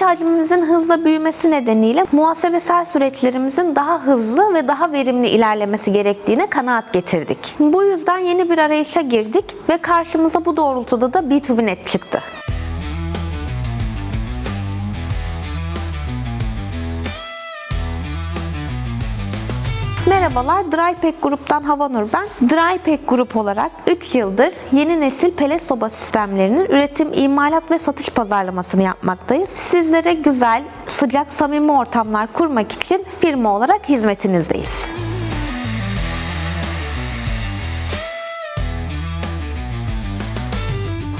İş hacmimizin hızla büyümesi nedeniyle muhasebesel süreçlerimizin daha hızlı ve daha verimli ilerlemesi gerektiğine kanaat getirdik. Bu yüzden yeni bir arayışa girdik ve karşımıza bu doğrultuda da B2B çıktı. Merhabalar, Drypack Grup'tan Havanur ben. Drypack Grup olarak 3 yıldır yeni nesil pelet soba sistemlerinin üretim, imalat ve satış pazarlamasını yapmaktayız. Sizlere güzel, sıcak, samimi ortamlar kurmak için firma olarak hizmetinizdeyiz.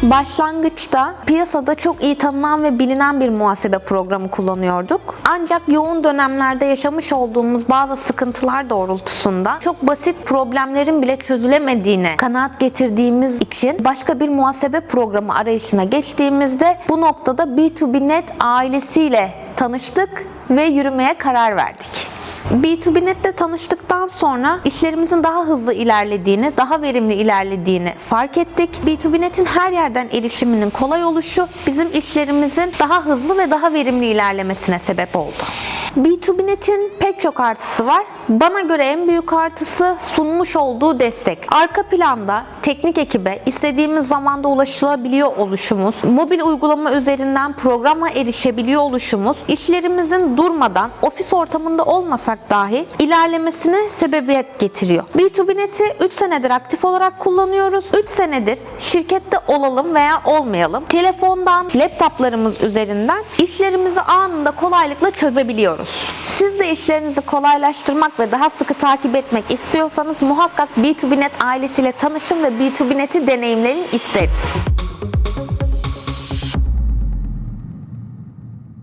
Başlangıçta piyasada çok iyi tanınan ve bilinen bir muhasebe programı kullanıyorduk. Ancak yoğun dönemlerde yaşamış olduğumuz bazı sıkıntılar doğrultusunda çok basit problemlerin bile çözülemediğine kanaat getirdiğimiz için başka bir muhasebe programı arayışına geçtiğimizde bu noktada B2B Net ailesiyle tanıştık ve yürümeye karar verdik. B2B tanıştıktan sonra işlerimizin daha hızlı ilerlediğini, daha verimli ilerlediğini fark ettik. B2B her yerden erişiminin kolay oluşu bizim işlerimizin daha hızlı ve daha verimli ilerlemesine sebep oldu. B2B pek çok artısı var. Bana göre en büyük artısı sunmuş olduğu destek. Arka planda teknik ekibe istediğimiz zamanda ulaşılabiliyor oluşumuz, mobil uygulama üzerinden programa erişebiliyor oluşumuz, işlerimizin durmadan ofis ortamında olmasak dahi ilerlemesine sebebiyet getiriyor. B2B 3 senedir aktif olarak kullanıyoruz. 3 senedir şirkette olalım veya olmayalım. Telefondan, laptoplarımız üzerinden işlerimizi anında kolaylıkla çözebiliyoruz. Siz de işlerinizi kolaylaştırmak ve daha sıkı takip etmek istiyorsanız muhakkak B2B ailesiyle tanışın ve B2B deneyimlerin isterim.